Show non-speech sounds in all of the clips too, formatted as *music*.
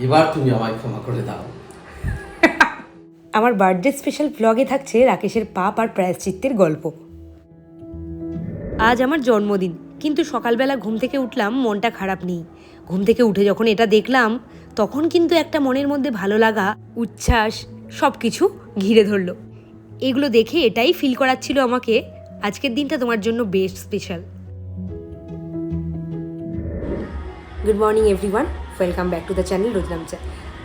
এবার তুমি আমায় ক্ষমা করে দাও। *laughs* আমার বার্থডে স্পেশাল ব্লগে থাকছে রাকেশের পাপ আর প্রায়শ্চিত্তের গল্প। আজ আমার জন্মদিন, কিন্তু সকালবেলা ঘুম থেকে উঠলাম মনটা খারাপ নেই। ঘুম থেকে উঠে যখন এটা দেখলাম, তখন কিন্তু একটা মনের মধ্যে ভালো লাগা, উচ্ছ্বাস সব কিছু ঘিরে ধরলো। এগুলো দেখে এটাই ফিল করাচ্ছিল আমাকে, আজকের দিনটা তোমার জন্য best special good morning everyone welcome back to the channel Roznamcha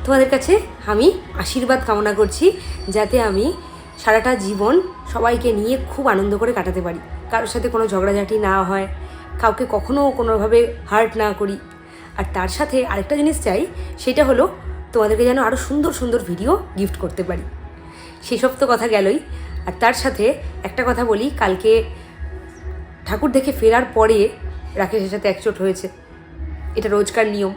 তোমাদের কাছে আমি আশীর্বাদ কামনা করছি, যাতে আমি সারাটা জীবন সবাইকে নিয়ে খুব আনন্দ করে কাটাতে পারি। কারোর সাথে কোনো ঝগড়াঝাটি না হয়, কাউকে কখনো কোনোভাবে হার্ট না করি। আর তার সাথে আরেকটা জিনিস চাই, সেটা হলো তোমাদেরকে যেন আরও সুন্দর সুন্দর ভিডিও গিফট করতে পারি। সেসব তো কথা গেলই। আর তার সাথে একটা কথা বলি, কালকে ঠাকুর দেখে ফেরার পরে রাকেশের সাথে একচোট হয়েছে। এটা রোজকার নিয়ম।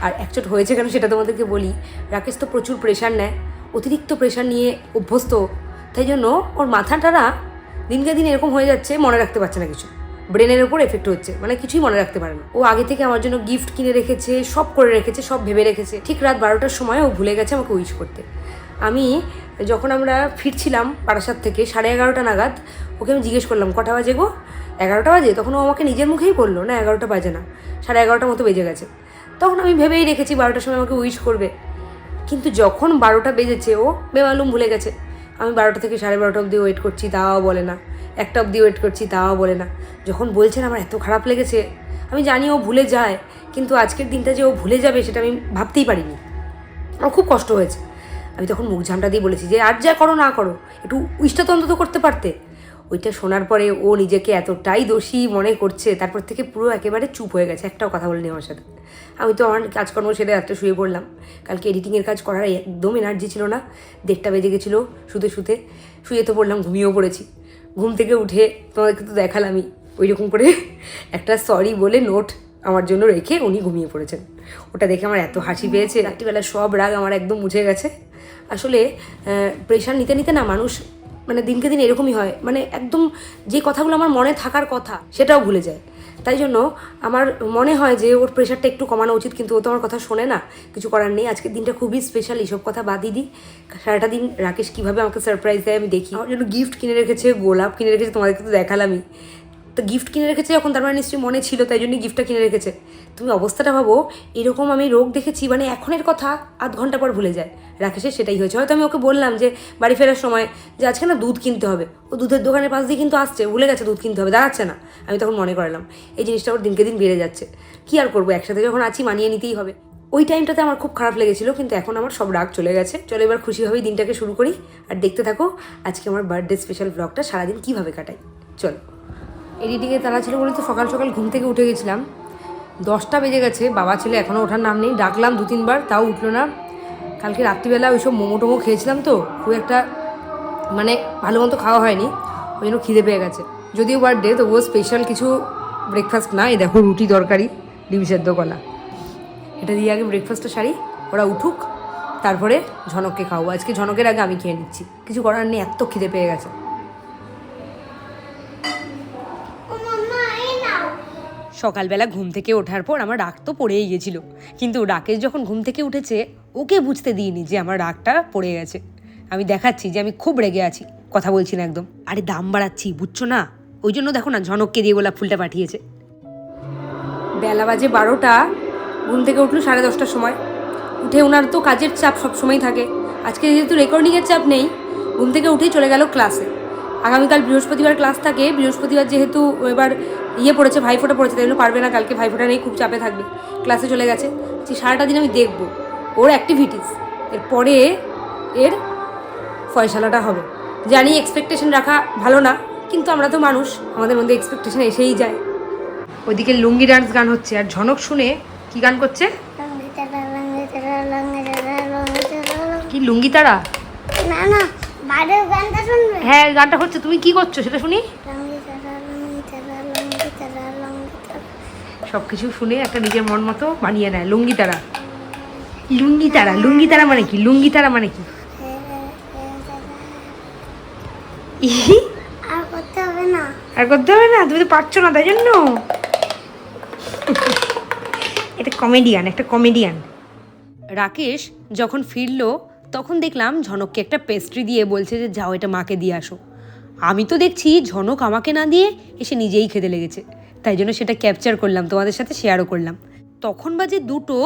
আর একচোট হয়েছে কেন সেটা তোমাদেরকে বলি। রাকেশ তো প্রচুর প্রেশার নেয়, অতিরিক্ত প্রেশার নিয়ে অভ্যস্ত, তাই জন্য ওর মাথাটা না দিনকে দিন এরকম হয়ে যাচ্ছে মনে রাখতে পারছে না কিছু। ব্রেনের ওপর এফেক্ট হচ্ছে মানে কিছুই মনে রাখতে পারে না। ও আগে থেকে আমার জন্য গিফট কিনে রেখেছে, সব করে রেখেছে, সব ভেবে রেখেছে। ঠিক রাত বারোটার সময় ও ভুলে গেছে আমাকে উইশ করতে। আমি যখন আমরা ফিরছিলাম বারাসাত থেকে সাড়ে এগারোটা নাগাদ, ওকে আমি জিজ্ঞেস করলাম, কটা বাজে গো? এগারোটা বাজে? তখন ও আমাকে নিজের মুখেই বলল, না, এগারোটা বাজে না। সাড়ে এগারোটার মতো বেজে গেছে। তখন আমি ভেবেই রেখেছি বারোটার সময় আমাকে উইশ করবে। কিন্তু যখন বারোটা বেজেছে, ও বেমালুম ভুলে গেছে। আমি বারোটা থেকে সাড়ে বারোটা অবধি ওয়েট করছি, তাও বলে না। একটা অবধি ওয়েট করছি, তাও বলে না। যখন বলছেন আমার এত খারাপ লেগেছে, আমি জানি ও ভুলে যায়, কিন্তু আজকের দিনটা যে ও ভুলে যাবে সেটা আমি ভাবতেই পারিনি। আমার খুব কষ্ট হয়েছে। আমি তখন মুখ ঝামটা দিয়ে বলেছি যে, আর যা করো, না করো। একটু উইশটা তো অন্তত করতে পারতে। ওইটা শোনার পরে ও নিজেকে এতটাই দোষী মনে করছে তারপর থেকে পুরো একেবারে চুপ হয়ে গেছে। একটাও কথা বলেনি আমার সাথে। আমি তো আমার কাজকর্ম সেরে রাত্রে শুয়ে পড়লাম। কালকে এডিটিংয়ের কাজ করার একদম এনার্জি ছিল না। দেড়টা বেজে গেছিল শুতে শুতে। শুয়ে তো পড়লাম ঘুমিয়েও পড়েছি। ঘুম থেকে উঠে তোমাদেরকে তো দেখালামই। ওই রকম করে একটা সরি বলে নোট আমার জন্য রেখে উনি ঘুমিয়ে পড়েছেন। ওটা দেখে আমার এত হাসি পেয়েছে। রাত্রিবেলা সব রাগ আমার একদম মুছে গেছে। আসলে প্রেশার নিতে নিতে না মানুষ মানে দিনকে দিন এরকমই হয়। মানে একদম যে কথাগুলো আমার মনে থাকার কথা, সেটাও ভুলে যায়। তাই জন্য আমার মনে হয় যে ওর প্রেশারটা একটু কমানো উচিত, কিন্তু ও তো আমার কথা শোনে না। কিছু করার নেই। আজকের দিনটা খুবই স্পেশাল এইসব কথা বাদই দিই। সারাটা দিন রাকেশ কীভাবে আমাকে সারপ্রাইজ দেয় আমি দেখি। আমার জন্য গিফট কিনে রেখেছে, গোলাপ কিনে রেখেছে, তোমাদেরকে তো দেখালামই। তো গিফট কিনে রেখেছে যখন তার মানে নিশ্চয়ই মনে ছিল, তাই জন্যই গিফটটা কিনে রেখেছে। তুমি অবস্থাটা ভাবো, এরকম আমি রোগ দেখেছি মানে এখনের কথা আধ ঘণ্টা পর ভুলে যায়। রাকেশের সেটাই হয়েছে। হয়তো আমি ওকে বললাম যে, বাড়ি ফেরার সময় যে আজকে না দুধ কিনতে হবে। ও দুধের দোকানের পাশ দিয়ে কিন্তু আসছে, ভুলে গেছে দুধ কিনতে হবে, দাঁড়াচ্ছে না। আমি তখন মনে করালাম, এই জিনিসটা ওর দিনকে দিন বেড়ে যাচ্ছে। কি আর করব, একসাথে যখন আছি মানিয়ে নিতেই হবে। ওই টাইমটাতে আমার খুব খারাপ লেগেছিল, কিন্তু এখন আমার সব রাগ চলে গেছে। চলো এবার খুশিভাবেই দিনটাকে শুরু করি, আর দেখতে থাকো, আজকে আমার বার্থডে স্পেশাল ব্লগটা সারাদিন কীভাবে কাটাই। চলো। এডিটিংয়ে তারা ছিল বলে তো সকাল সকাল ঘুম থেকে উঠে গেছিলাম। দশটা বেজে গেছে, বাবা ছেলে এখনও ওঠার নাম নেই, ডাকলাম দু তিনবার, তাও উঠল না। কালকে রাত্রিবেলা ওইসব মোমো টোমো খেয়েছিলাম তো, খুব একটা মানে ভালো মতো খাওয়া হয়নি, ওই জন্য খিদে পেয়ে গেছে। যদিও বার্থডে তবুও স্পেশাল কিছু ব্রেকফাস্ট না, এই দেখো রুটি তরকারি, ডিম সেদ্ধ কলা। এটা দিয়ে আগে ব্রেকফাস্টটা সারি, ওরা উঠুক, তারপরে ঝনককে খাওয়াবো। আজকে ঝনকের আগে আমি খেয়ে নিচ্ছি, কিছু করার নেই, এত খিদে পেয়ে গেছে। সকালবেলা ঘুম থেকে ওঠার পর আমার রাগ তো পড়েই গেছিল। কিন্তু রাকেশ যখন ঘুম থেকে উঠেছে, ওকে বুঝতে দিইনি যে আমার রাগটা পড়ে গেছে। আমি দেখাচ্ছি যে আমি খুব রেগে আছি, কথা বলছি না একদম। আরে দাম বাড়াচ্ছি, বুঝছ না? ওই জন্য দেখো না, ঝনককে দিয়ে গোলাপ ফুলটা পাঠিয়েছে। বেলা বাজে বারোটা, ঘুম থেকে উঠল সাড়ে দশটার সময়। উঠে ওনার তো কাজের চাপ সবসময় থাকে। আজকে যেহেতু রেকর্ডিংয়ের চাপ নেই, ঘুম থেকে উঠেই চলে গেল ক্লাসে। আগামীকাল বৃহস্পতিবার ক্লাস থাকে, বৃহস্পতিবার যেহেতু এবার ইয়ে পড়েছে ভাইফোঁটা পড়েছে তাই পারবে না কালকে ভাইফোঁটা নেই খুব চাপে থাকবে ক্লাসে চলে গেছে। যে সারাটা দিন আমি দেখব ওর অ্যাক্টিভিটিস এরপরে এর ফয়সালাটা হবে। জানি এক্সপেকটেশন রাখা ভালো না কিন্তু আমরা তো মানুষ আমাদের মধ্যে এক্সপেকটেশন এসেই যায়। ওইদিকে লুঙ্গি ডান্স গান হচ্ছে আর ঝনক শুনে কি গান করছে? কি লুঙ্গি তারা? না না বাইরের গানটা শুনবে। হ্যাঁ গানটা হচ্ছে তুমি কি করছ সেটা শুনি লঙ্গি তারা লঙ্গি তারা লঙ্গি তারা লঙ্গি তারা সব কিছু শুনে একটা নিজের মন মতো বানিয়ে নেয়। লুঙ্গি তারা লুঙ্গি তারা লুঙ্গি তারা মানে কি? লুঙ্গি তারা মানে কি আর করতে হবে না? তুমি তো পারছ না তাই জন্য। এটা কমেডিয়ান একটা কমেডিয়ান রাকেশ যখন ফিরলো তখন দেখলাম ঝনককে একটা পেস্ট্রি দিয়ে বলছে যে যাও এটা মাকে দিয়ে আসো। আমি তো দেখছি ঝনক আমাকে না দিয়ে এসে নিজেই খেতে লেগেছে। তাই জন্য সেটা ক্যাপচার করলাম, তোমাদের সাথে শেয়ারও করলাম। তখন বাজে দুটো,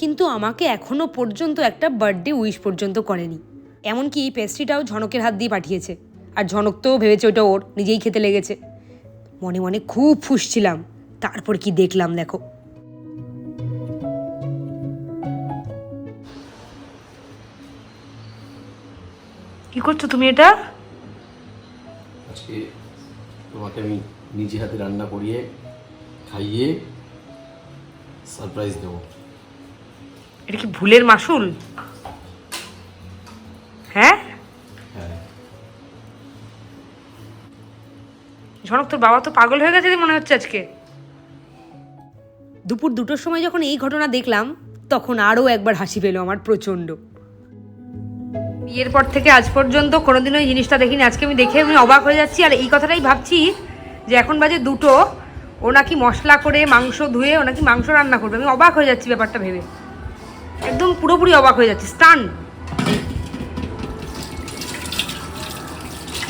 কিন্তু আমাকে এখনও পর্যন্ত একটা বার্থডে উইশ পর্যন্ত করেনি। এমনকি এই পেস্ট্রিটাও ঝনকের হাত দিয়ে পাঠিয়েছে। আর ঝনক তো ভেবেছে ওটা ওর, নিজেই খেতে লেগেছে। মনে মনে খুব ফুসছিলাম তারপর কি দেখলাম, দেখো। কি করছ তুমি এটা? আজকে তোমাকে আমি নিজে হাতে রান্না করিয়ে খাইয়ে সারপ্রাইজ দেবো এটা কি ভুলের মাসুল? হ্যাঁ? হ্যাঁ। ঝনক তোর বাবা তো পাগল হয়ে গেছে মনে হচ্ছে আজকে। দুপুর দুটোর সময় যখন এই ঘটনা দেখলাম তখন আরও একবার হাসি পেল আমার প্রচণ্ড। বিয়ের পর থেকে আজ পর্যন্ত কোনোদিনও এই জিনিসটা দেখিনি। আজকে আমি দেখে আমি অবাক হয়ে যাচ্ছি। আর এই কথাটাই ভাবছি যে এখন বাজে দুটো। ও নাকি মশলা করে মাংস ধুয়ে ও নাকি মাংস রান্না করবে। আমি অবাক হয়ে যাচ্ছি ব্যাপারটা ভেবে। একদম পুরোপুরি অবাক হয়ে যাচ্ছি স্টান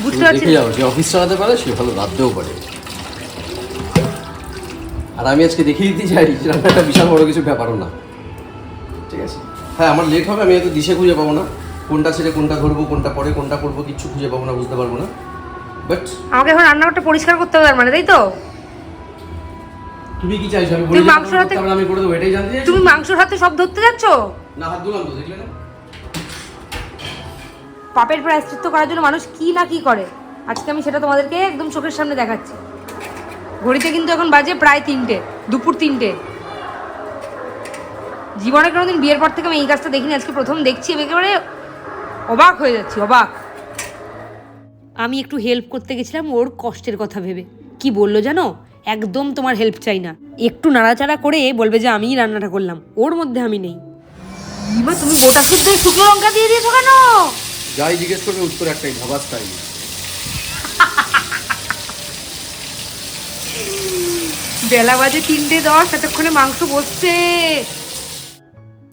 বুঝতে পারছি যে অফিস চালাতে পারে সে ভালো রাঁধতেও পারে আর আমি আজকে দেখিয়ে দিতে চাই রান্নাটা বিশাল বড় কিছু ব্যাপারও না। ঠিক আছে? হ্যাঁ আমার লেট হবে আমি হয়তো দিশে খুঁজে পাবো না। কোনটা ছেড়ে কোনটা ধরবো কোনটা পরে কোনটা করব কিচ্ছু খুঁজে পাবো না বুঝতে পারব না। বাট আমাকে এখন রান্নাঘরটা পরিষ্কার করতে হবে মানে তাই তো? তুমি কি চাইছো? আমি তুমি বলি মাংস রাতে- তারপরে আমি করে দেবো এটাই জানতে চাইছো? তুমি মাংসর হাতে সব ধরতে যাচ্ছ? না হাত ধুলাম তো দেখলে না? পাপের প্রায়শ্চিত্ত করার জন্য মানুষ কি না কি করে? আজকে আমি সেটা তোমাদেরকে একদম চোখের সামনে দেখাচ্ছি। ঘড়িতে কিন্তু এখন বাজে প্রায় তিনটে দুপুর তিনটে। জীবনে কোনোদিন বিয়ের পর থেকে আমি এই কাজটা দেখিনি আজকে প্রথম দেখছি একেবারে অবাক হয়ে যাচ্ছি অবাক। আমি একটু হেল্প করতে গেছিলাম ওর কষ্টের কথা ভেবে। কি বলল জানো? একদম তোমার হেল্প চাই না। একটু নাড়াচাড়া করে বলবে যে আমিই রান্নাটা করলাম। ওর মধ্যে আমি নেই। এবার তুমি গোটা শুদ্ধ শুকনো লঙ্কা দিয়ে দিয়েছ কেন? যাই জিজ্ঞেস করবে উত্তর একটাই ধাবাস স্টাইল বেলা বাজে তিনটে দশ এতক্ষণে মাংস বসছে।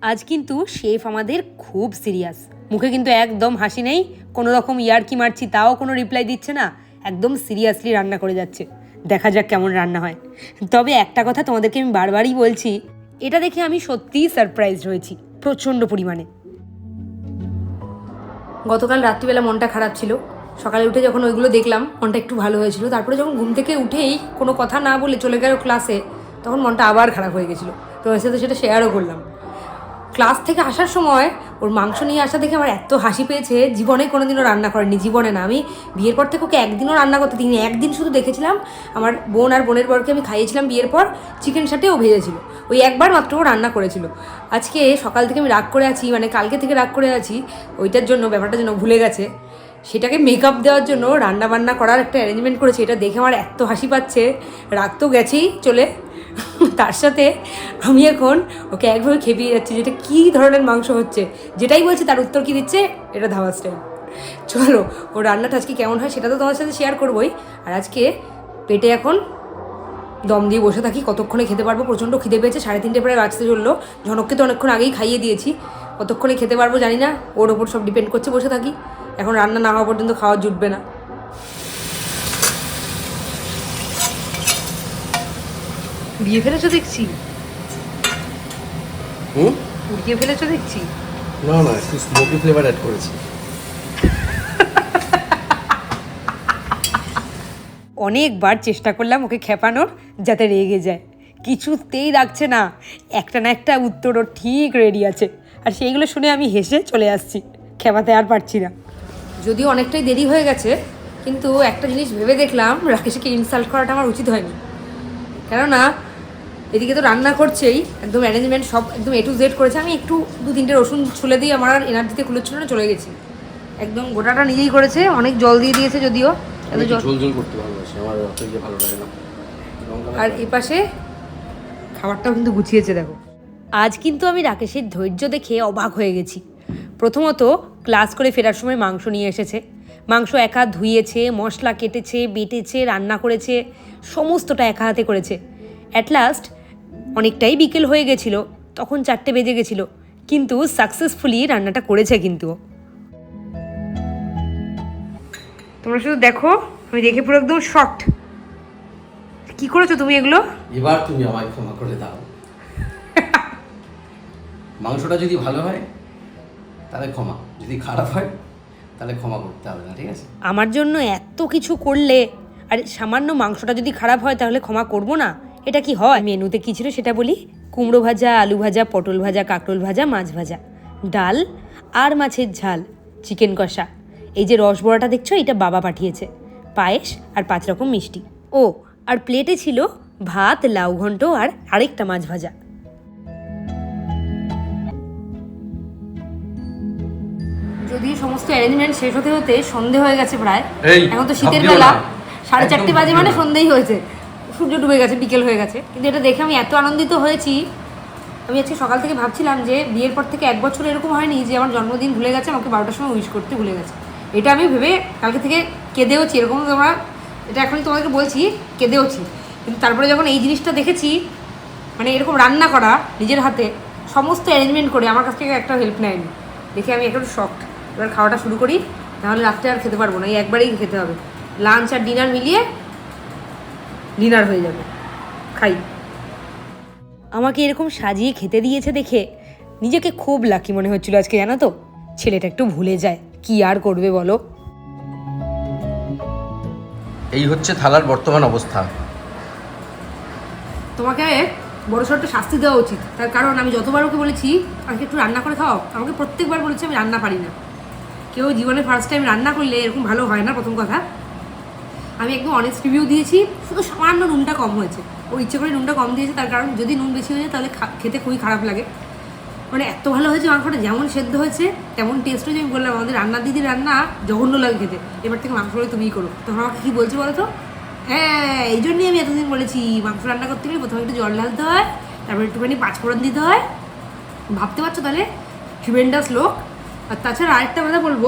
আজ কিন্তু শেফ আমাদের খুব সিরিয়াস মুখে কিন্তু একদম হাসি নেই। কোনো রকম ইয়ারকি মারছি তাও কোনো রিপ্লাই দিচ্ছে না। একদম সিরিয়াসলি রান্না করে যাচ্ছে। দেখা যাক কেমন রান্না হয়। তবে একটা কথা তোমাদেরকে আমি বারবারই বলছি, এটা দেখে আমি সত্যিই সারপ্রাইজ হয়েছি, প্রচণ্ড পরিমাণে। গতকাল রাত্রিবেলা মনটা খারাপ ছিল। সকালে উঠে যখন ওইগুলো দেখলাম, মনটা একটু ভালো হয়েছিল। তারপরে যখন ঘুম থেকে উঠেই কোনো কথা না বলে চলে গেল ক্লাসে তখন মনটা আবার খারাপ হয়ে গেছিল। তোমার সাথে সেটা শেয়ারও করলাম। ক্লাস থেকে আসার সময় ওর মাংস নিয়ে আসা দেখে আমার এত হাসি পেয়েছে, জীবনে কোনোদিনও রান্না করেনি, জীবনে না। আমি বিয়ের পর থেকে ওকে একদিনও রান্না করতে দিইনি, একদিন শুধু দেখেছিলাম আমার বোন আর বোনের বরকে আমি খাইয়েছিলাম বিয়ের পর চিকেন সাথে ও ভেজেছিল। ওই একবার মাত্র ও রান্না করেছিল। আজকে সকাল থেকে আমি রাগ করে আছি মানে কালকে থেকে রাগ করে আছি, ওইটার জন্য, ব্যাপারটা যেন ভুলে গেছে। সেটাকে মেকআপ দেওয়ার জন্য রান্না বান্না করার একটা অ্যারেঞ্জমেন্ট করেছে, এটা দেখে আমার এত হাসি পাচ্ছে। রাগ তো গেছেই চলে। তার সাথে আমি এখন ওকে একভাবে খেপিয়ে যাচ্ছি যেটা কী ধরনের মাংস হচ্ছে। যেটাই বলছে তার উত্তর কি দিচ্ছে, এটা ধাবা স্টাইল চলো ও রান্নাটা আজকে কেমন হয় সেটা তো তোমার সাথে শেয়ার করবোই। আর আজকে পেটে এখন দম দিয়ে বসে থাকি, কতক্ষণে খেতে পারব? প্রচণ্ড খিদে পেয়েছে, সাড়ে তিনটে প্রায় বাজতে চলল। ঝনককে তো অনেকক্ষণ আগেই খাইয়ে দিয়েছি। কতক্ষণে খেতে পারব জানি না, ওর ওপর সব ডিপেন্ড করছে বসে থাকি। এখন রান্না না হওয়া পর্যন্ত খাওয়া জুটবে না। পুড়িয়ে ফেলেছো দেখছি? হুম? পুড়িয়ে ফেলেছো দেখছি? না না একটু স্মোকি ফ্লেভার অ্যাড করেছি। অনেকবার চেষ্টা করলাম ওকে খেপানোর যাতে রেগে যায়। কিছুতেই রাখছে না। একটা না একটা উত্তর ওর ঠিক রেডি আছে। আর সেইগুলো শুনে আমি হেসে চলে আসছি। খেপাতে আর পারছি না। যদিও অনেকটাই দেরি হয়ে গেছে কিন্তু একটা জিনিস ভেবে দেখলাম রাকেশকে ইনসাল্ট করাটা আমার উচিত হয়নি। কেননা এদিকে তো রান্না করছেই একদম অ্যারেঞ্জমেন্ট সব একদম এ টু জেড করেছে। আমি একটু দু তিনটে রসুন ছুলে দিয়ে আমার আর এনার্জিতে কুলোচ্ছিল না চলে গেছি। একদম গোটাটা নিজেই করেছে অনেক জল দিয়ে দিয়েছে যদিও। এত জল ঝোল ঝোল করতে ভালোবাসি আমার ভালো লাগে না। আর এ পাশে খাবারটাও কিন্তু গুছিয়েছে দেখো। আজ কিন্তু আমি রাকেশের ধৈর্য দেখে অবাক হয়ে গেছি। প্রথমত ক্লাস করে ফেরার সময় মাংস নিয়ে এসেছে। মাংস একা ধুইয়েছে মশলা কেটেছে বেটেছে রান্না করেছে সমস্তটা একা হাতে করেছে। অ্যাট লাস্ট অনেকটাই বিকেল হয়ে গেছিল তখন চারটে বেজে গেছিল কিন্তু সাকসেসফুলি রান্নাটা করেছে কিন্তু তোমরা শুধু দেখো আমি দেখে পুরো একদম শক্ট কি করেছ তুমি এগুলো? এবার তুমি আমায় ক্ষমা করে দাও। *laughs* মাংসটা যদি ভালো হয় তাহলে ক্ষমা। যদি খারাপ হয় তাহলে ক্ষমা করতে হবে না ঠিক আছে? আমার জন্য এত কিছু করলে আর সামান্য মাংসটা যদি খারাপ হয় তাহলে ক্ষমা করব না? এটা কি হয়? মেনুতে কি ছিল সেটা বলি? কুমড়ো ভাজা আলু ভাজা পটল ভাজা কাঁকরোল ভাজা মাছ ভাজা। ডাল আর মাছের ঝাল চিকেন কষা। এই যে রসবড়াটা দেখছ এটা বাবা পাঠিয়েছে। পায়েস আর পাঁচ রকম মিষ্টি। ও আর প্লেটে ছিল ভাত লাউ ঘন্ট আর আরেকটা মাছ ভাজা। যদি সমস্ত অ্যারেঞ্জমেন্ট শেষ হতে হতে সন্ধে হয়ে গেছে প্রায়। এখন তো শীতের বেলা। সাড়ে চারটে বাজে মানে সন্ধেই হয়েছে। সূর্য ডুবে গেছে, বিকেল হয়ে গেছে। কিন্তু এটা দেখে আমি এত আনন্দিত হয়েছি। আমি আজকে সকাল থেকে ভাবছিলাম যে বিয়ের পর থেকে এক বছর এরকম হয়নি যে আমার জন্মদিন ভুলে গেছে, আমাকে বারোটার সময় উইশ করতে ভুলে গেছে। এটা আমি ভেবে কালকে থেকে কেঁদেওছি, এরকম তোমরা এটা এখনই তোমাদেরকে বলছি, কেঁদেওছি। কিন্তু তারপরে যখন এই জিনিসটা দেখেছি মানে এরকম রান্না করা নিজের হাতে, সমস্ত অ্যারেঞ্জমেন্ট করে আমার কাছ থেকে একটা হেল্প নেয়নি। দেখে আমি একটু শখ এবার খাওয়াটা শুরু করি, তাহলে রাত্রে আর খেতে পারব না, এই একবারেই খেতে হবে। লাঞ্চ আর ডিনার মিলিয়ে ডিনার হয়ে যাবে। খাই। আমাকে এরকম সাজিয়ে খেতে দিয়েছে দেখে নিজেকে খুব লাকি মনে হচ্ছিল আজকে জানো তো? ছেলেটা একটু ভুলে যায় কি আর করবে বলো? এই হচ্ছে থালার বর্তমান অবস্থা। তোমাকে বড় সড়টা শাস্তি দেওয়া উচিত। তার কারণ আমি যতবার ওকে বলেছি আজকে একটু রান্না করে খাও আমাকে প্রত্যেকবার বলেছে আমি রান্না পারি না। কেউ জীবনে ফার্স্ট টাইম রান্না করলে এরকম ভালো হয় না প্রথম কথা। আমি একদম অনেস্ট রিভিউ দিয়েছি, শুধু সামান্য নুনটা কম হয়েছে। ও ইচ্ছে করে নুনটা কম দিয়েছে, তার কারণ যদি নুন বেশি হয়ে যায়, তাহলে খেতে খুবই খারাপ লাগে। মানে এত ভালো হয়েছে মাংসটা, যেমন সেদ্ধ হয়েছে, তেমন টেস্ট হয়েছে। আমি বললাম, আমাদের রান্নার দিদির রান্না জঘন্য লাগে খেতে। এবার থেকে মাংসটা তুমিই করো। তখন আমাকে কী বলছো বলো তো হ্যাঁ এই জন্যই আমি এতদিন বলেছি, মাংস রান্না করতে গেলে প্রথমে একটু জল ঢালতে হয়, তারপর একটুখানি পাঁচফোড়ন দিতে হয়। ভাবতে পারছ তাহলে? ট্রিমেন্ডাস লোক। আর তাছাড়া আরেকটা কথা বলব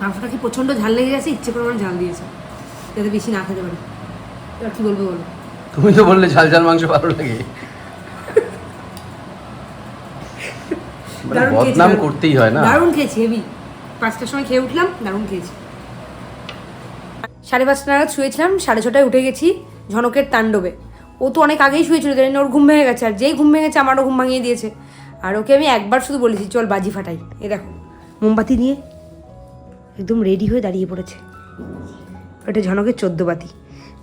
মাংসটা কি প্রচণ্ড ঝাল লেগে গেছে? ইচ্ছে করে ঝাল দিয়েছে। যাতে বেশি না খেতে পারি। এবার কী বলব বলো? তুমি তো বললে ঝাল ঝাল মাংস ভালো লাগে। মানে বদনাম করতেই হয় না? দারুণ খেয়েছি হেভি। পাঁচটার সময় খেয়ে উঠলাম দারুণ খেয়েছি। সাড়ে পাঁচটা নাগাদ শুয়েছিলাম সাড়ে ছটায় উঠে গেছি ঝনকের তাণ্ডবে। ও তো অনেক আগেই শুয়েছিল জানি ওর ঘুম ভেঙে গেছে আর যেই ঘুম ভেঙেছে আমারও ঘুম ভাঙিয়ে দিয়েছে। আর ওকে আমি একবার শুধু বলেছি চল বাজি ফাটাই। এ দেখো মোমবাতি নিয়ে একদম রেডি হয়ে দাঁড়িয়ে পড়েছে। ওটা ঝনকের চোদ্দ বাতি।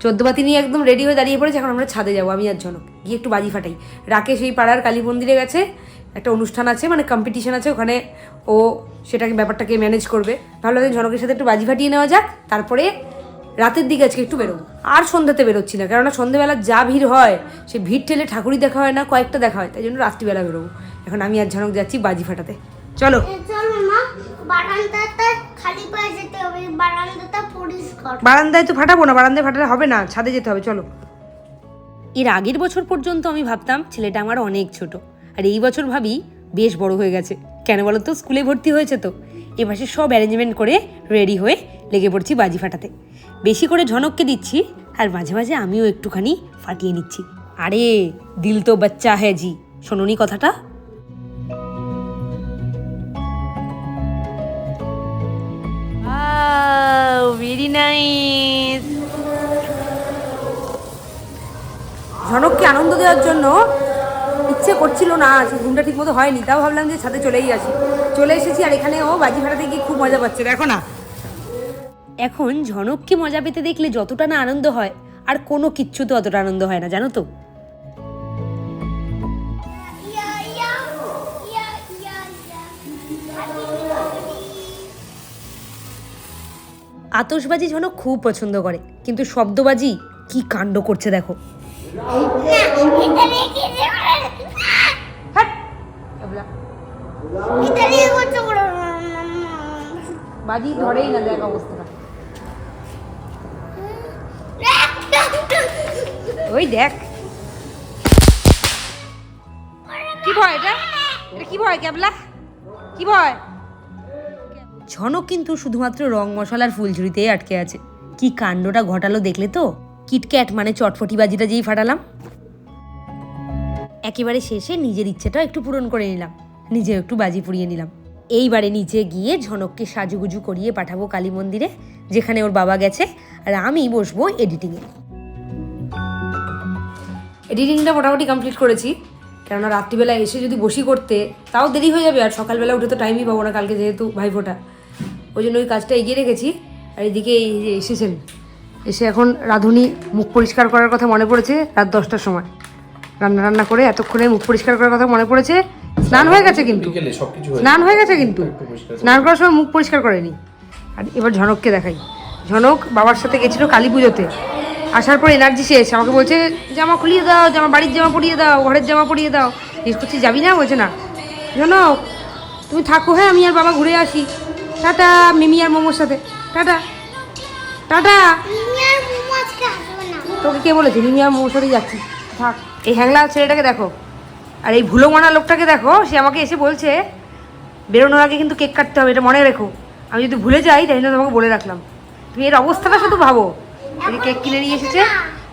চোদ্দ বাতি নিয়ে একদম রেডি হয়ে দাঁড়িয়ে পড়েছে, এখন আমরা ছাদে যাব, আমি আর ঝনক। গিয়ে একটু বাজি ফাটাই। রাকেশ এই পাড়ার কালী মন্দিরে গেছে, একটা অনুষ্ঠান আছে মানে কম্পিটিশন আছে, ওখানে ও সেটাকে, ব্যাপারটাকে ম্যানেজ করবে। ভালো লাগে ঝনকের সাথে একটু বাজি ফাটিয়ে নেওয়া যাক, তারপরে রাতের দিকে আজকে একটু বেরোবো। আর সন্ধ্যাতে বেরোচ্ছি না, কেননা সন্ধ্যেবেলা যা ভিড় হয়, সে ভিড় ঠেলে ঠাকুরই দেখা হয় না, কয়েকটা দেখা হয়, তাই জন্য রাত্রিবেলা বেরোবো। এখন আমি আর ঝনক যাচ্ছি বাজি ফাটাতে। চলো। বারান্দাটা খালি পায়ে যেতে হবে বারান্দাটা পরিষ্কার। বারান্দায় তো ফাটাবো না বারান্দায় ফাটালে হবে না ছাদে যেতে হবে চলো। এর আগের বছর পর্যন্ত আমি ভাবতাম ছেলেটা আমার অনেক ছোট আর এই বছর ভাবি বেশ বড় হয়ে গেছে। কেন বলো তো স্কুলে ভর্তি হয়েছে তো। এপাশে সব অ্যারেঞ্জমেন্ট করে রেডি হয়ে লেগে পড়ছি বাজি ফাটাতে। বেশি করে ঝনককে দিচ্ছি আর মাঝে মাঝে আমিও একটুখানি ফাটিয়ে নিচ্ছি। আরে দিল তো বাচ্চা হ্যাঁ জি। শোনোনি কথাটা? ভেরি নাইস ঝনককে আনন্দ দেওয়ার জন্য ইচ্ছে করছিল না আজকে ঘুমটা ঠিক মতো হয়নি তাও ভাবলাম যে ছাদে চলেই আসি। চলে এসেছি আর এখানে ও বাজি ফাটাতে গিয়ে খুব মজা পাচ্ছে দেখো না। এখন ঝনককে মজা পেতে দেখলে যতটা না আনন্দ হয় আর কোনো কিচ্ছু তো অতটা আনন্দ হয় না জানো তো? আতশবাজি ঝনক খুব পছন্দ করে, কিন্তু শব্দবাজি কি কাণ্ড করছে দেখো। বড় বাজি ধরেই না, দেখ অবস্থাটা ওই দেখ। কি ভয় এটা? এটা কি ভয়, ক্যাবলা? কি ভয়? ঝনক কিন্তু শুধুমাত্র রং মশলার ফুলঝুরিতেই আটকে আছে। কি কাণ্ডটা ঘটালো দেখলে তো? কিটক্যাট মানে চটফটি বাজিটা যেই ফাটালাম। একেবারে শেষে নিজের ইচ্ছেটাও একটু পূরণ করে নিলাম। নিজেও একটু বাজি পুড়িয়ে নিলাম। এইবারে নিচে গিয়ে ঝনককে সাজুগুজু করিয়ে পাঠাবো কালী মন্দিরে, যেখানে ওর বাবা গেছে, আর আমি বসবো এডিটিংয়ে। এডিটিংটা মোটামুটি কমপ্লিট করেছি। কেননা রাত্রিবেলা এসে যদি বসি করতে, তাও দেরি হয়ে যাবে, আর সকালবেলা উঠে তো টাইমই পাবো না কালকে যেহেতু ভাইফোঁটা। ওই জন্য ওই কাজটা এগিয়ে রেখেছি। আর এদিকে এই যে এসেছেন। এসে এখন রাঁধুনি মুখ পরিষ্কার করার কথা মনে পড়েছে রাত দশটার সময়। রান্না রান্না করে এতক্ষণে মুখ পরিষ্কার করার কথা মনে পড়েছে। স্নান হয়ে গেছে কিন্তু। স্নান হয়ে গেছে। কিন্তু। স্নান করার সময় মুখ পরিষ্কার করেনি। আর এবার ঝনককে দেখাই। ঝনক বাবার সাথে গেছিল কালী পুজোতে। আসার পর এনার্জি শেষ। আমাকে বলছে জামা খুলিয়ে দাও জামা বাড়ির জামা পরিয়ে দাও ঘরের জামা পরিয়ে দাও। জিজ্ঞেস করছি যাবি না? বলছে না। ঝনক তুমি থাকো হ্যাঁ আমি আর বাবা ঘুরে আসি। টাটা মিমি আর মোমোর সাথে। টাটা। টাটা। তোকে কে বলেছে? মিমি আর মোমোর সাথেই যাচ্ছি। থাক এই হ্যাংলা ছেলেটাকে দেখো। আর এই ভুলো মানা লোকটাকে দেখো সে আমাকে এসে বলছে বেরোনোর আগে কিন্তু কেক কাটতে হবে এটা মনে রেখো। আমি যদি ভুলে যাই তাই জন্য তোমাকে বলে রাখলাম। তুমি এর অবস্থাটা শুধু ভাবো। এই কেক কিনে নিয়ে এসেছে।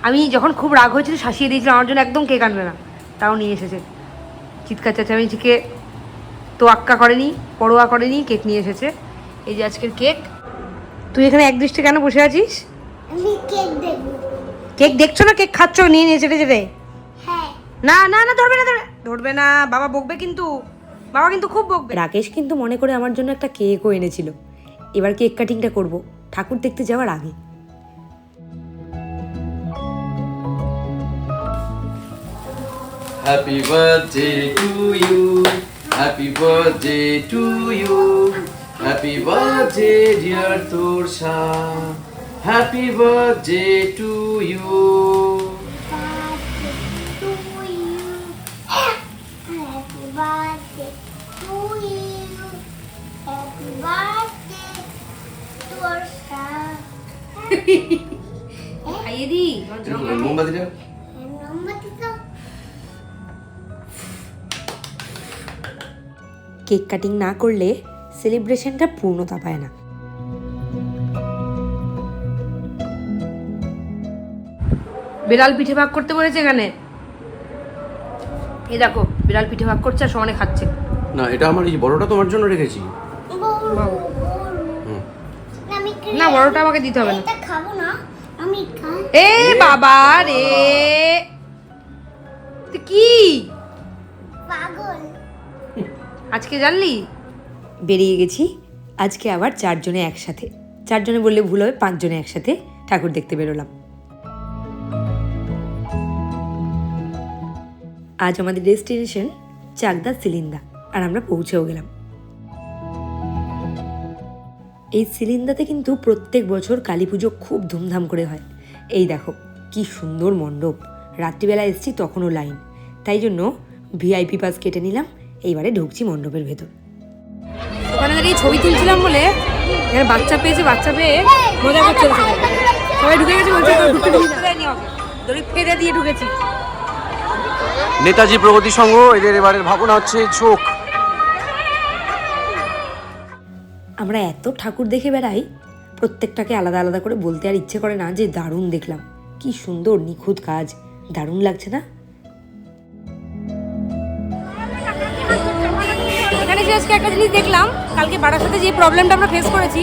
আমি যখন খুব রাগ হয়েছিল শাসিয়ে দিয়েছিলাম আমার জন্য একদম কেক আনবে না। তাও নিয়ে এসেছে। চিৎকার চেঁচামেচিকে তো আক্কা করেনি পড়োয়া করেনি কেক নিয়ে এসেছে। এই যে আজকের কেক। তুই এখানে এক দৃষ্টি কেন বসে আছিস? আমি কেক দেখব। কেক দেখছ না? কেক খাচ্ছ? নিয়ে নিয়ে চেটে চেটে। হ্যাঁ। না না না ধরবে না ধরবে। ধরবে না। বাবা বকবে কিন্তু। বাবা কিন্তু খুব বকবে। রাকেশ কিন্তু মনে করে আমার জন্য একটা কেকও এনেছিল। এবার কেক কাটিংটা করব। ঠাকুর দেখতে যাওয়ার আগে। Happy birthday to you happy birthday to you happy birthday dear Torsa happy birthday to you. মোমবাতিটা cake cutting না করলে সেলিব্রেশনটা পূর্ণতা পায় না। বিড়াল পিঠে ভাগ করতে বলেছে এখানে? এই দেখো বিড়াল পিঠে ভাগ করছে আর সমানে খাচ্ছে। না এটা আমার এই বড়টা তোমার জন্য রেখেছি। না বড়টা আমাকে দিতে হবে না। খাব না আমি এ বাবা রে! তুই কি? পাগল। আজকে জানলি? বেরিয়ে গেছি। আজকে আবার চারজনে একসাথে। চারজনে বললে ভুল হবে, পাঁচজনে একসাথে ঠাকুর দেখতে বেরোলাম। আজ আমাদের ডেস্টিনেশন চাকদা সিলিন্দা, আর আমরা পৌঁছেও গেলাম। এই সিলিন্দাতে কিন্তু প্রত্যেক বছর কালী পুজো খুব ধুমধাম করে হয়। এই দেখো, কি সুন্দর মণ্ডপ। রাত্রিবেলা এসেছি তখনও লাইন। তাই জন্য ভিআইপি পাস কেটে নিলাম, এইবারে ঢুকছি মণ্ডপের ভেতর। ওখানে দাঁড়িয়ে ছবি তুলছিলাম বলে এখানে বাচ্চা পেয়েছে বাচ্চা পেয়ে মজা করছে সবাই ঢুকে গেছে বলছে? দড়ি ফেলে দিয়ে ঢুকেছি। নেতাজি প্রগতি সংঘ এদের এবারের ভাবনা হচ্ছে চোখ আমরা এত ঠাকুর দেখে বেড়াই প্রত্যেকটাকে আলাদা আলাদা করে বলতে আর ইচ্ছে করে না যে দারুণ দেখলাম। কি সুন্দর নিখুঁত কাজ। দারুণ লাগছে না? এখানে আজকে একটা জিনিস দেখলাম, কালকে বাড়ার সাথে যে প্রবলেমটা আমরা ফেস করেছি,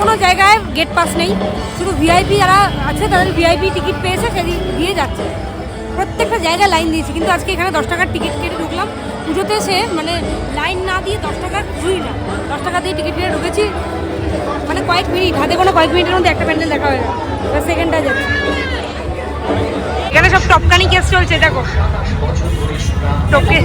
কোনো জায়গায় গেট পাস নেই। শুধু ভিআইপি যারা আছে, তাদের ভিআইপি টিকিট পেয়েছে সে দিয়ে যাচ্ছে। প্রত্যেকটা জায়গায় লাইন দিয়েছি, কিন্তু আজকে এখানে দশ টাকার টিকিট কেটে ঢুকলাম। পুজোতে এসে মানে লাইন না দিয়ে দশ টাকা কিছুই না। দশ টাকা দিয়ে টিকিট কেটে ঢুকেছি। মানে কয়েক মিনিট, হাতে কোনো কয়েক মিনিটের মধ্যে একটা প্যান্ডেল দেখা হয়ে গেল। সেকেন্ডটা যাচ্ছে। এখানে সব টপকানি কেস চলছে, দেখো। টপকে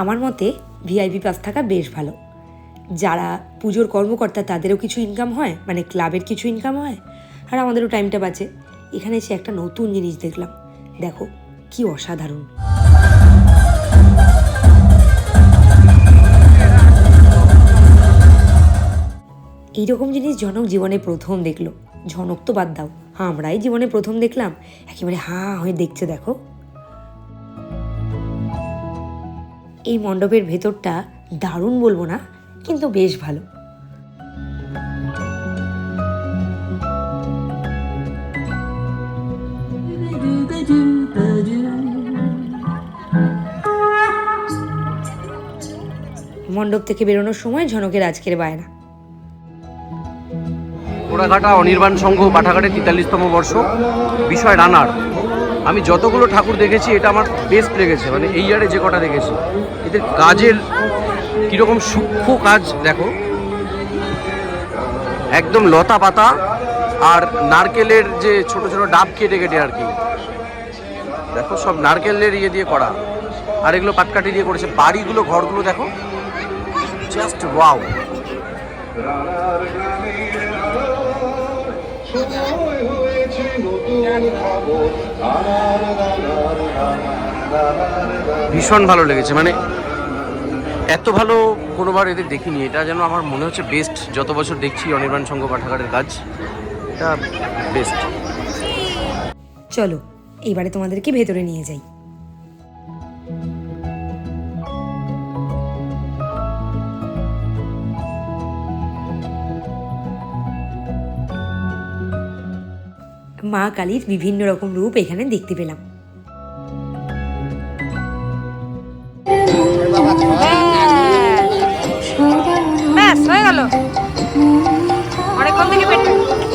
আমার মতে ভিআইপি পাস থাকা বেশ ভালো। যারা পুজোর কর্মকর্তা, তাদেরও কিছু ইনকাম হয় মানে ক্লাবের কিছু ইনকাম হয়, আর আমাদেরও টাইমটা বাঁচে। এখানে এসে একটা নতুন জিনিস দেখলাম। দেখো, কি অসাধারণ। এইরকম জিনিস জনক জীবনে প্রথম দেখল। ঝনক তো বাদ দাও। আমরাই জীবনে প্রথম দেখলাম। একেবারে হাঁ হয়ে দেখছে, দেখো। এই মণ্ডপের ভেতরটা দারুণ বলব না, কিন্তু বেশ ভালো। মণ্ডপ থেকে বেরোনোর সময় ঝনকের আজকের বায়না। ঘোড়াঘাটা অনির্বাণ সংঘ পাঠাঘাটের তেতাল্লিশতম বর্ষ বিষয় রানার। আমি যতগুলো ঠাকুর দেখেছি, এটা আমার বেস্ট লেগেছে মানে এই ইয়ারে যে কটা দেখেছি। এদের কাজের কীরকম সূক্ষ্ম কাজ, দেখো। একদম লতা পাতা আর নারকেলের যে ছোট ছোট ডাব কেটে কেটে আর কি। দেখো সব নারকেলের ইয়ে দিয়ে করা। আর এগুলো পাটকাঠি দিয়ে করেছে। বাড়িগুলো, ঘরগুলো দেখো। জাস্ট ওয়াও ভীষণ ভালো লেগেছে মানে এত ভালো কোনোবার এদের দেখিনি। এটা যেন আমার মনে হচ্ছে বেস্ট যত বছর দেখছি অনির্বাণ সংঘ পাঠাগারের কাজ, এটা বেস্ট চলো, এবারে তোমাদেরকে ভেতরে নিয়ে যাই। মা কালীর বিভিন্ন রকম রূপ এখানে দেখতে পেলাম। ব্যাস হয়ে গেল। অনেকক্ষণ থেকে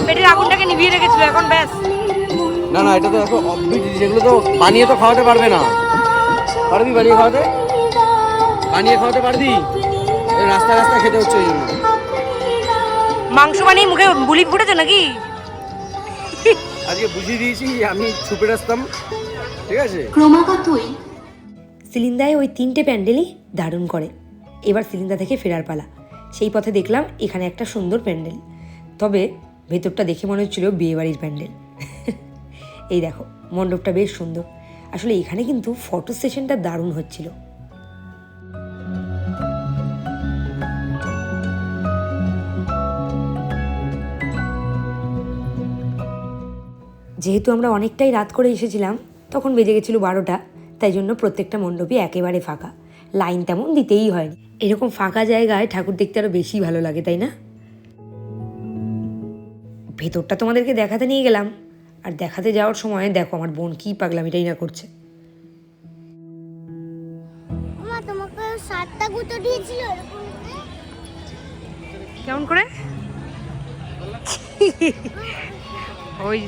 পেটের আগুনটাকে নিভিয়ে রেখেছিল এখন ব্যাস। না না এটা তো দেখো অফবিট যেগুলো তো বানিয়ে তো খাওয়াতে পারবে না। পারবি বানিয়ে খাওয়াতে? বানিয়ে খাওয়াতে পারবি? রাস্তা রাস্তা খেতে হচ্ছে ওই জন্য। মাংস বানিয়ে মুখে বুলি ফুটেছে নাকি? আজকে বুঝিয়ে দিয়েছি আমি ছুপে আসতাম ঠিক আছে? ক্রমাগতই সিলিন্দায় ওই তিনটে প্যান্ডেলই দারুণ করে। এবার সিলিন্দা থেকে ফেরার পালা। সেই পথে দেখলাম এখানে একটা সুন্দর প্যান্ডেল। তবে ভেতরটা দেখে মনে হচ্ছিল বিয়েবাড়ির প্যান্ডেল। এই দেখো মণ্ডপটা বেশ সুন্দর। আসলে এখানে কিন্তু ফটো সেশনটা দারুণ হচ্ছিল। যেহেতু আমরা অনেকটাই রাত করে এসেছিলাম তখন বেজে গেছিল বারোটা তাই জন্য প্রত্যেকটা মণ্ডপই একেবারে ফাঁকা। লাইন তেমন দিতেই হয়নি। এরকম ফাঁকা জায়গায় ঠাকুর দেখতে আরও বেশি ভালো লাগে তাই না? ভেতরটা তোমাদেরকে দেখাতে নিয়ে গেলাম। আর দেখাতে যাওয়ার সময় দেখো আমার বোন কী পাগলামিটাই না করছে। সাতটা গুঁতো দিয়েছিল কেমন করে? *laughs* ওই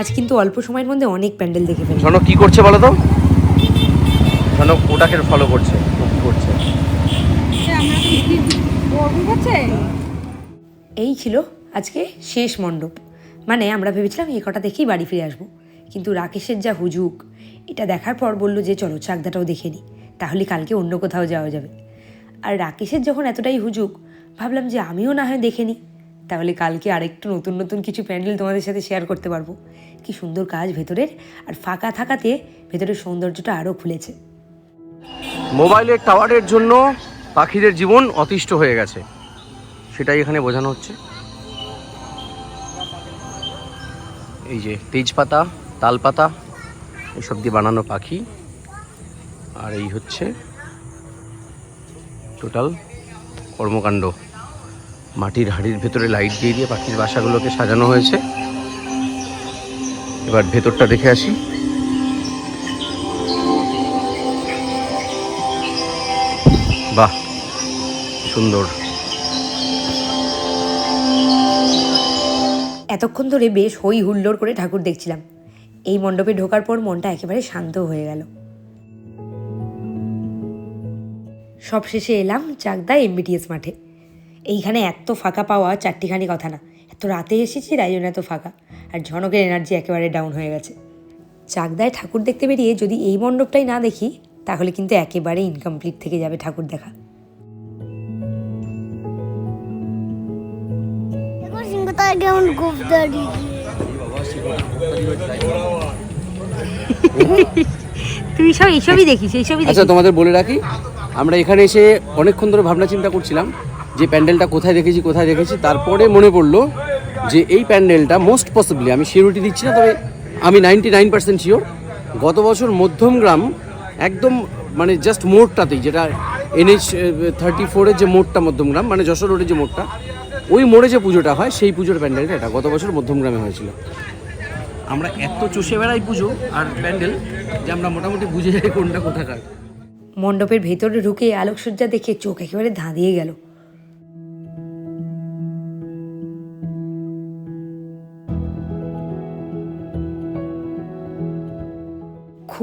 আজ কিন্তু অল্প সময়ের মধ্যে অনেক প্যান্ডেল দেখে ফেললাম ঝনক কি করছে বলো তো? ঝনক ওটাকে ফলো করছে কি করছে? এই ছিল আজকে শেষ মণ্ডপ। মানে আমরা ভেবেছিলাম এই কটা দেখেই বাড়ি ফিরে আসব। কিন্তু রাকেশের যা হুজুক এটা দেখার পর বলল যে চলো চাকদাটাও দেখে নিই তাহলে কালকে অন্য কোথাও যাওয়া যাবে। আর রাকেশের যখন এতটাই হুজুক ভাবলাম যে আমিও না হয় দেখে নিই তাহলে কালকে আরেকটু নতুন নতুন কিছু প্যান্ডেল তোমাদের সাথে শেয়ার করতে পারব। কি সুন্দর কাজ ভেতরের আর ফাঁকা থাকাতে ভেতরের সৌন্দর্যটা আরও খুলেছে। মোবাইলের টাওয়ারের জন্য পাখিদের জীবন অতিষ্ঠ হয়ে গেছে। সেটাই এখানে বোঝানো হচ্ছে। এই যে তেজপাতা, তালপাতা, এসব দিয়ে বানানো পাখি। আর এই হচ্ছে টোটাল কর্মকাণ্ড। মাটির হাড়ির ভেতরে লাইট দিয়ে দিয়ে পাখির বাসাগুলোকে সাজানো হয়েছে। এবার ভেতরটা দেখে আসি। বাহ, সুন্দর। এতক্ষণ ধরে বেশ হই হুল্লোড় করে ঠাকুর দেখছিলাম। এই মণ্ডপে ঢোকার পর মনটা একেবারে শান্ত হয়ে গেল। সব শেষে এলাম চাকদা এমবিটিএস মাঠে। এইখানে এত ফাঁকা পাওয়া চারটিখানি কথা না। এত রাতে এসেছি তাই জন্য এত ফাঁকা। আর ঝনকের এনার্জি একেবারে ডাউন হয়ে গেছে। চাকদায় ঠাকুর দেখতে বেরিয়ে যদি এই মণ্ডপটাই না দেখি তাহলে কিন্তু একেবারে ইনকমপ্লিট থেকে যাবে ঠাকুর দেখা। তুই সব এইসবই দেখিস এইসবই আচ্ছা তোমাদের বলে রাখি আমরা এখানে এসে অনেকক্ষণ ধরে ভাবনা চিন্তা করছিলাম যে প্যান্ডেলটা কোথায় দেখেছি কোথায় দেখেছি তারপরে মনে পড়ল যে এই প্যান্ডেলটা মোস্ট পসিবলি আমি শিওরিটি দিচ্ছি না তবে আমি নাইনটি নাইন পার্সেন্ট শিওর গত বছর মধ্যমগ্রাম একদম মানে জাস্ট মোড়টাতেই যেটা এনএইচ থার্টি ফোরের যে মোড়টা মধ্যমগ্রাম মানে যশোর রোডের যে মোড়টা ওই মোড়ে যে পুজোটা হয় সেই পুজোর প্যান্ডেলটা এটা গত বছর মধ্যমগ্রামে হয়েছিল। আমরা এত চষে বেড়াই পুজো আর প্যান্ডেল যে আমরা মোটামুটি বুঝে যাই কোনটা কোথাকার। মণ্ডপের ভেতরে ঢুকে আলোকসজ্জা দেখে চোখ একেবারে ধাঁধিয়ে গেল।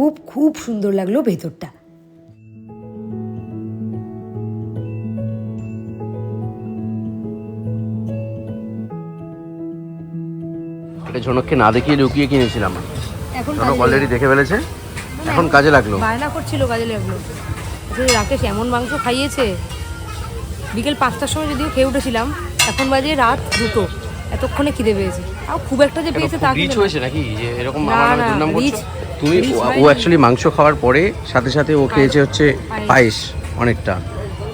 খুব খুব সুন্দর লাগল ভেতরটা। এটা ঝনককে না দেখিয়ে লুকিয়ে কিনেছিলাম। এখন ঝনক অলরেডি দেখে ফেলেছে? এখন কাজে লাগল? বায়না করছিল কাজে লাগল। আসলে রাকেশ এমন মাংস খাইয়েছে। বিকেল পাঁচটার সময় যদিও খেয়ে উঠেছিলাম এখন বাজে রাত দুটো। এতক্ষণে খিদে পেয়েছে। তাও খুব একটা যে পেয়েছে তা হয়েছে নাকি? যে এরকম দুর্নাম করছ? তুমি ও- অ্যাকচুয়ালি মাংস খাওয়ার পরে সাথে সাথে ও খেয়েছে হচ্ছে পায়েস। অনেকটা।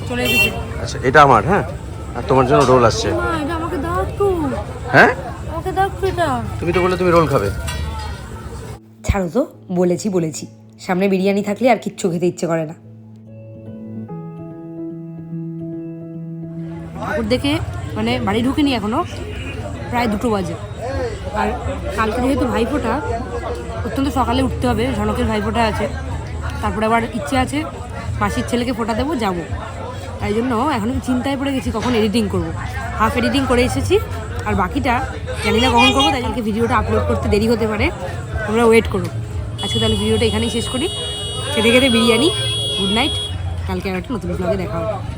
চলে এসেছে। আচ্ছা এটা আমার হ্যাঁ? আর তোমার জন্য রোল আসছে। আমাকে দাও একটু। হ্যাঁ? আমাকে দাও একটু এটা। তুমি তো বললে তুমি রোল খাবে। ছাড়ো তো বলেছি বলেছি। সামনে বিরিয়ানি থাকলে আর কিচ্ছু খেতে ইচ্ছে করে না। ঠাকুর দেখে মানে বাড়ি ঢুকিনি এখনও প্রায় দুটো বাজে। আর কালকে যেহেতু ভাইফোঁটা, অত্যন্ত সকালে উঠতে হবে, ঝনকের ভাইফোঁটা আছে। তারপরে আবার ইচ্ছে আছে, মাসির ছেলেকে ফোটা দেবো, যাব। তাই জন্য এখন চিন্তায় পড়ে গেছি কখন এডিটিং করব। হাফ এডিটিং করে এসেছি, আর বাকিটা জানি না কখন করব, তাই জন্য ভিডিওটা আপলোড করতে দেরি হতে পারে। তোমরা ওয়েট করো। আজকে তাহলে ভিডিওটা এখানেই শেষ করি। খেতে খেতে বিরিয়ানি গুড নাইট কালকে আর একটা নতুন ব্লগে দেখা হবে।